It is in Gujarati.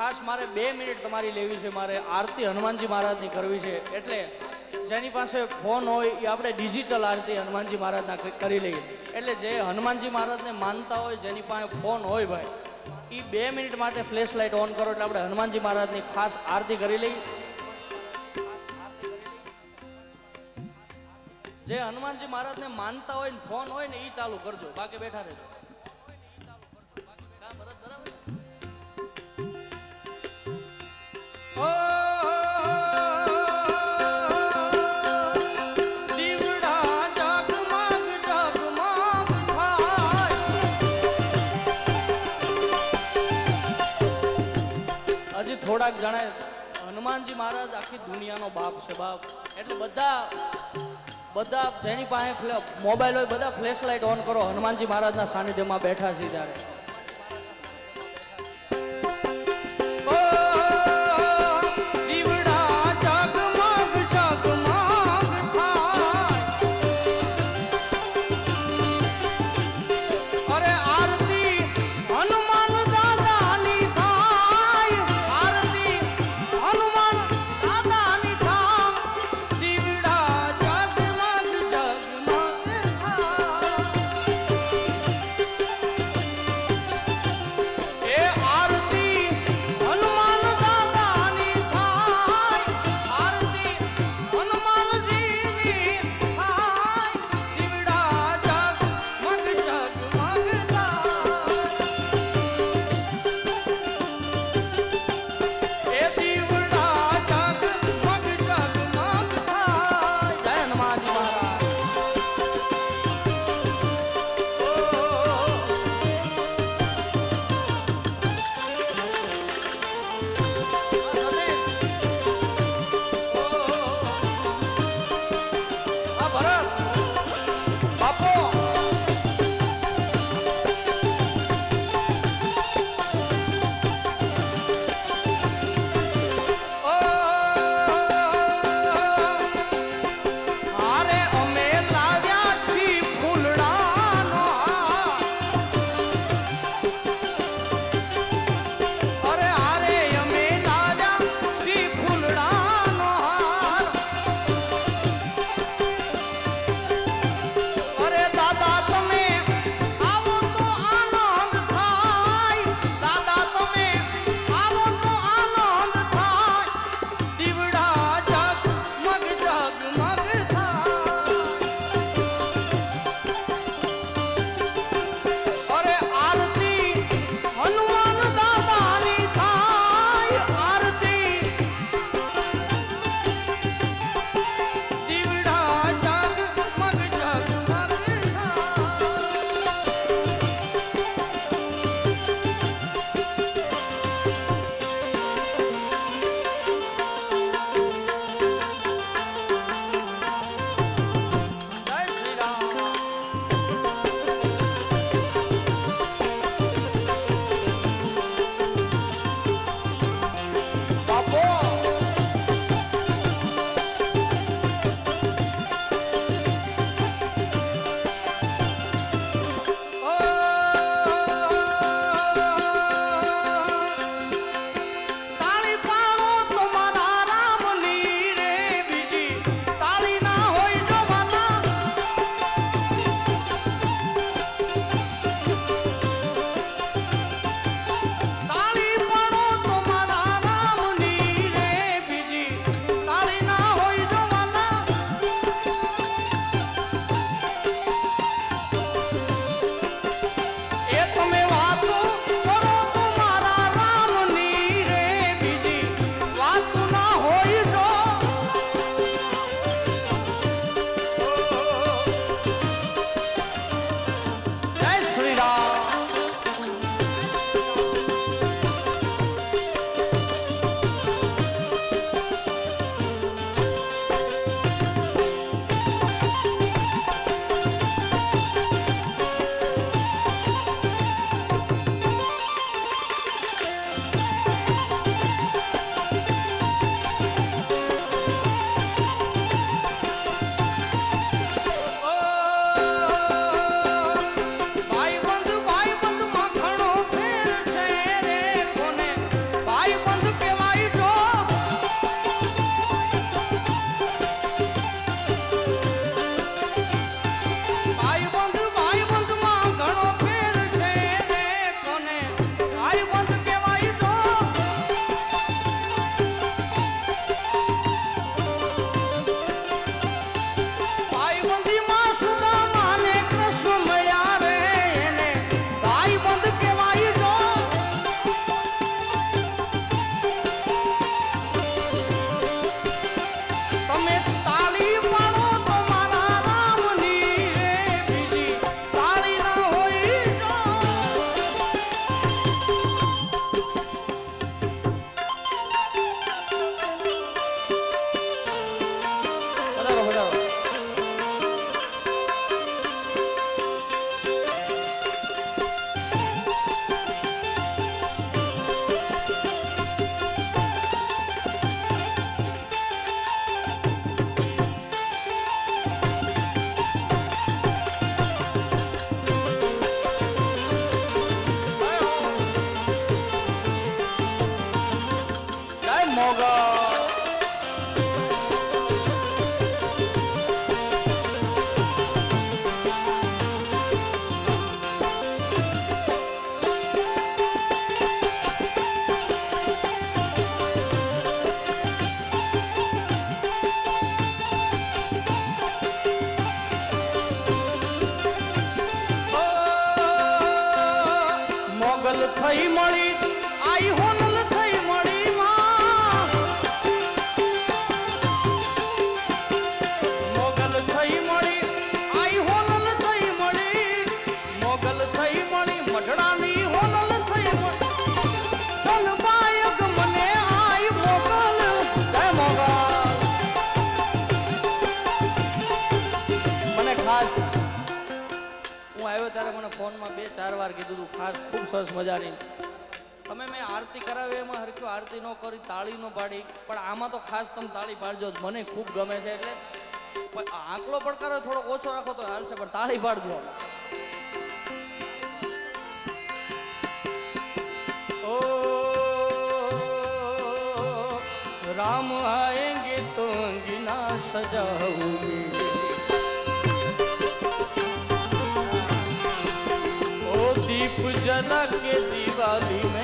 ખાસ મારે બે મિનિટ તમારી લેવી છે, મારે આરતી હનુમાનજી મહારાજની કરવી છે. એટલે જેની પાસે ફોન હોય, એ આપણે ડિજિટલ આરતી હનુમાનજી મહારાજના કરી લઈએ. એટલે જે હનુમાનજી મહારાજને માનતા હોય, જેની પાસે ફોન હોય ભાઈ એ બે મિનિટ માટે ફ્લેશ લાઇટ ઓન કરો એટલે આપણે હનુમાનજી મહારાજની ખાસ આરતી કરી લઈએ. જે હનુમાનજી મહારાજને માનતા હોય ને ફોન હોય ને એ ચાલુ કરજો. બાકી બેઠા રહેજો. થોડાક જણે હનુમાનજી મહારાજ આખી દુનિયાનો બાપ છે બાપ. એટલે બધા બધા જેની પાસે મોબાઈલ હોય, બધા ફ્લેશ લાઇટ ઓન કરો. હનુમાનજી મહારાજના સાનિધ્યમાં બેઠા છે ત્યારે. થઈ મળી, આઈ હોનલ થઈ મળી મોગલ થઈ મળી, આઈ હોનલ થઈ મળી. મોગલ થઈ મળી મઢડાની હોનલ થઈ મળી. બાયક મને આઈ મોગલ મોગલ. મને ખાસ ત્યારે મને ફોનમાં બે, ચાર વાર કીધું હતું ખાસ, ખૂબ સરસ મજાની. તમે મેં આરતી કરાવી, એમાં હરખ્યું આરતી ન કરી, તાળી ન પાડી. પણ આમાં તો ખાસ તમે તાળી પાડજો મને ખૂબ ગમે છે એટલે આંકલો પડકારો થોડો ઓછો રાખો તો હાલશે, પણ તાળી પાડજો. ઓ, રામ આએંગે તો સજાવું. જનક દિવાલી